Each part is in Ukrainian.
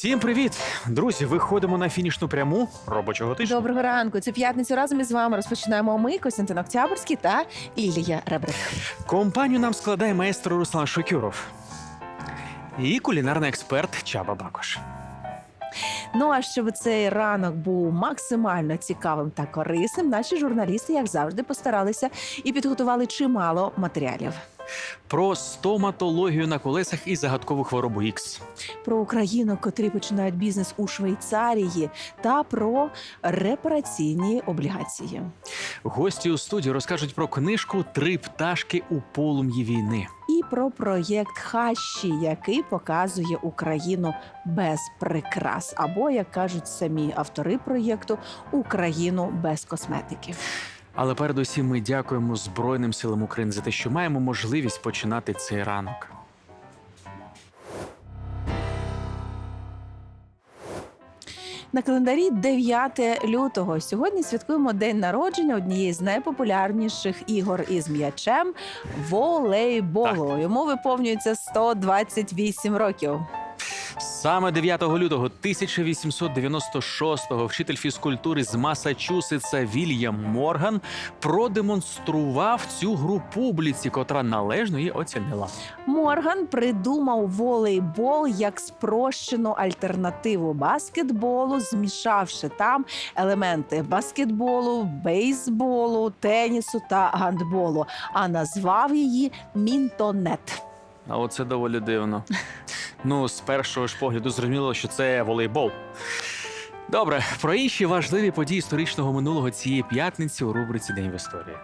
Всім привіт, друзі! Виходимо на фінішну пряму робочого тижня. Доброго ранку. Цю п'ятницю разом із вами розпочинаємо ми, Костянтин Октябрьський та Іллія Ребрик. Компанію нам складає маестро Руслан Шокюров і кулінарний експерт Чаба Бакош. Ну а щоб цей ранок був максимально цікавим та корисним, наші журналісти, як завжди, постаралися і підготували чимало матеріалів Про стоматологію на колесах і загадкову хворобу Ікс. про Україну, котрі починають бізнес у Швейцарії, та про репараційні облігації. Гості у студії розкажуть про книжку Три пташки у полум'ї війни. І про проєкт Хащі, який показує Україну без прикрас, або як кажуть самі автори проєкту Україну без косметики. Але передусім ми дякуємо Збройним силам України за те, що маємо можливість починати цей ранок. На календарі 9 лютого. Сьогодні святкуємо день народження однієї з найпопулярніших ігор із м'ячем волейболу. Йому виповнюється 128 років. Саме 9 лютого 1896-го вчитель фізкультури з Масачусетса Вільям Морган продемонстрував цю гру публіці, котра належно її оцінила. Морган придумав волейбол як спрощену альтернативу баскетболу, змішавши там елементи баскетболу, бейсболу, тенісу та гандболу, а назвав її Мінтонет. А оце доволі дивно. Ну, з першого ж погляду зрозуміло, що це волейбол. Добре, про інші важливі події історичного минулого цієї п'ятниці у рубриці День в історії.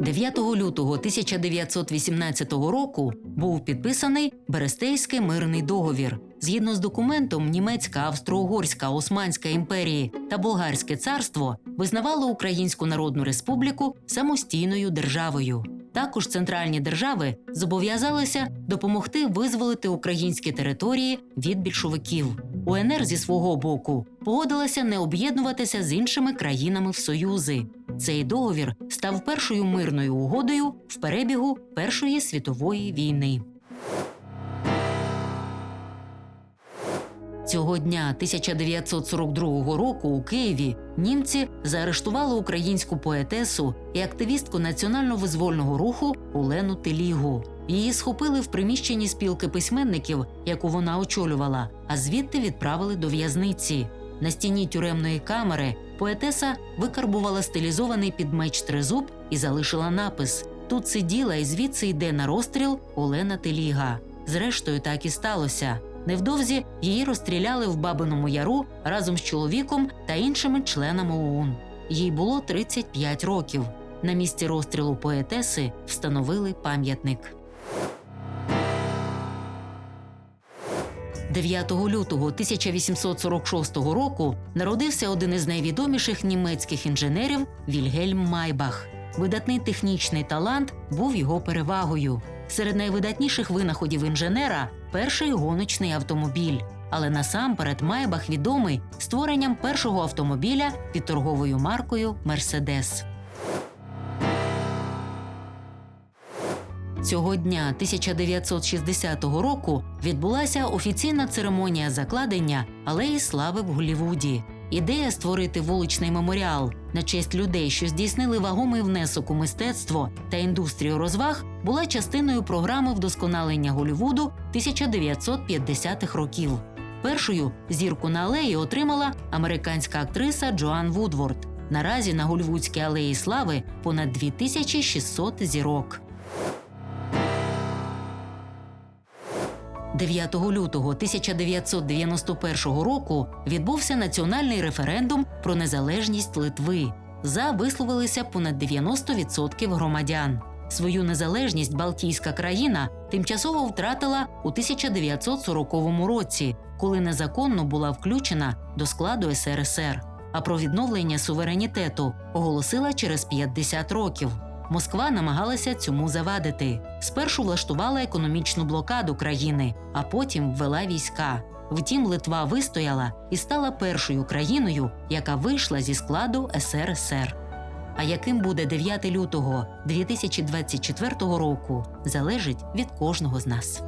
– 9 лютого 1918 року був підписаний Берестейський мирний договір. Згідно з документом, німецька, австро-угорська, Османська імперії та Болгарське царство визнавало Українську Народну Республіку самостійною державою. Також центральні держави зобов'язалися допомогти визволити українські території від більшовиків. УНР зі свого боку погодилася не об'єднуватися з іншими країнами в союзи. Цей договір став першою мирною угодою в перебігу Першої світової війни. Цього дня 1942 року у Києві німці заарештували українську поетесу і активістку національно-визвольного руху Олену Телігу. Її схопили в приміщенні спілки письменників, яку вона очолювала, а звідти відправили до в'язниці. На стіні тюремної камери поетеса викарбувала стилізований під меч тризуб і залишила напис: Тут сиділа і звідси йде на розстріл Олена Теліга. Зрештою, так і сталося. Невдовзі її розстріляли в Бабиному Яру разом з чоловіком та іншими членами ОУН. Їй було 35 років. На місці розстрілу поетеси встановили пам'ятник. 9 лютого 1846 року народився один із найвідоміших німецьких інженерів Вільгельм Майбах. Видатний технічний талант був його перевагою. Серед найвидатніших винаходів інженера перший гоночний автомобіль. Але насамперед Майбах відомий створенням першого автомобіля під торговою маркою Мерседес. Цього дня 1960 року відбулася офіційна церемонія закладення алеї слави в Голлівуді. Ідея створити вуличний меморіал на честь людей, що здійснили вагомий внесок у мистецтво та індустрію розваг, була частиною програми вдосконалення Голлівуду 1950-х років. Першою зірку на алеї отримала американська актриса Джоан Вудворд. Наразі на Голлівудській алеї слави понад 2600 зірок. 9 лютого 1991 року відбувся національний референдум про незалежність Литви. За висловилися понад 90% громадян. Свою незалежність Балтійська країна тимчасово втратила у 1940 році, коли незаконно була включена до складу СРСР. А про відновлення суверенітету оголосила через 50 років. Москва намагалася цьому завадити. Спершу влаштувала економічну блокаду країни, а потім ввела війська. Втім, Литва вистояла і стала першою країною, яка вийшла зі складу СРСР. А яким буде 9 лютого 2024 року, залежить від кожного з нас.